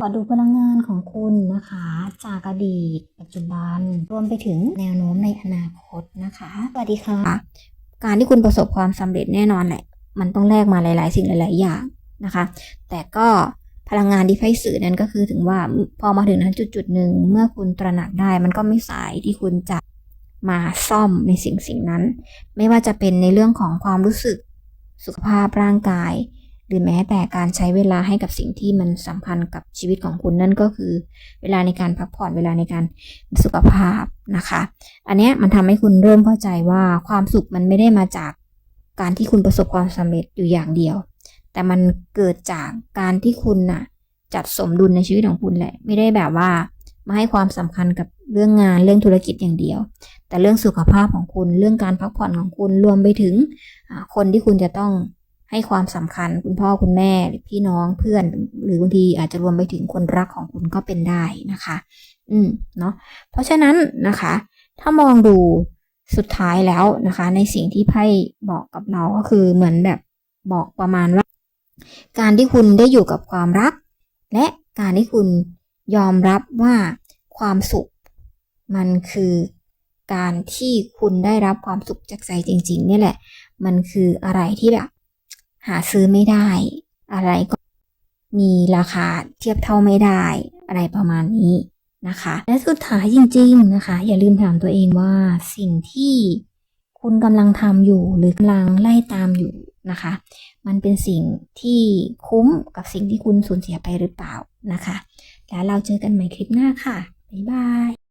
ขอดูพลังงานของคุณนะคะ จากอดีต ปัจจุบัน รวมไปถึงแนวโน้มในอนาคตนะคะ สวัสดีค่ะ การที่คุณประสบความสำเร็จแน่นอนแหละ มันต้องแลกมาหลาย ๆ สิ่งหลาย ๆ อย่างนะคะ แต่ก็พลังงานที่ไพ่สื่อนั้นก็คือถึงว่าพอมาถึงนั้นจุดๆหนึ่งเมื่อคุณตระหนักได้ มันก็ไม่สายที่คุณจะมาซ่อมในสิ่งสิ่งนั้น ไม่ว่าจะเป็นในเรื่องของความรู้สึก สุขภาพร่างกาย หรือแม้แต่การใช้เวลาให้กับสิ่งที่มันสัมพันธ์กับชีวิตของคุณนั่นก็คือ เวลาในการพักผ่อนเวลาในการสุขภาพนะคะ อันเนี้ยมันทำให้คุณเริ่มเข้าใจว่าความสุขมันไม่ได้มาจากการที่คุณประสบความสำเร็จอยู่อย่างเดียว แต่มันเกิดจากการที่คุณน่ะจัดสมดุลในชีวิตของคุณแหละ ไม่ได้แบบว่า มาให้ความสำคัญกับเรื่องงานเรื่องธุรกิจอย่างเดียว แต่เรื่องสุขภาพของคุณเรื่องการพักผ่อนของคุณรวมไปถึงคนที่คุณจะต้องให้ความสำคัญคุณพ่อคุณแม่หรือพี่น้องเพื่อน หรือบางทีอาจจะรวมไปถึงคนรักของคุณก็เป็นได้นะคะ อืมเนาะเพราะฉะนั้นนะคะ ถ้ามองดูสุดท้ายแล้วนะคะ ในสิ่งที่ไพ่บอกกับเราก็คือเหมือนแบบบอกประมาณว่า การที่คุณได้อยู่กับความรัก และการที่คุณ ยอมรับว่าความสุข มันคือการที่คุณได้รับความสุขจากใจจริง ๆ เนี่ยแหละ มันคืออะไรที่แบบ หาซื้อไม่ได้ อะไรก็มีราคาเทียบเท่าไม่ได้ อะไรประมาณนี้นะคะ และสุดท้ายจริง ๆ นะคะ อย่าลืมถามตัวเองว่าสิ่งที่คุณกำลังทำอยู่หรือกำลังไล่ตามอยู่นะคะ มันเป็นสิ่งที่คุ้มกับสิ่งที่คุณสูญเสียไปหรือเปล่า นะคะ แล้วเราเจอกันใหม่คลิปหน้าค่ะ บ๊ายบาย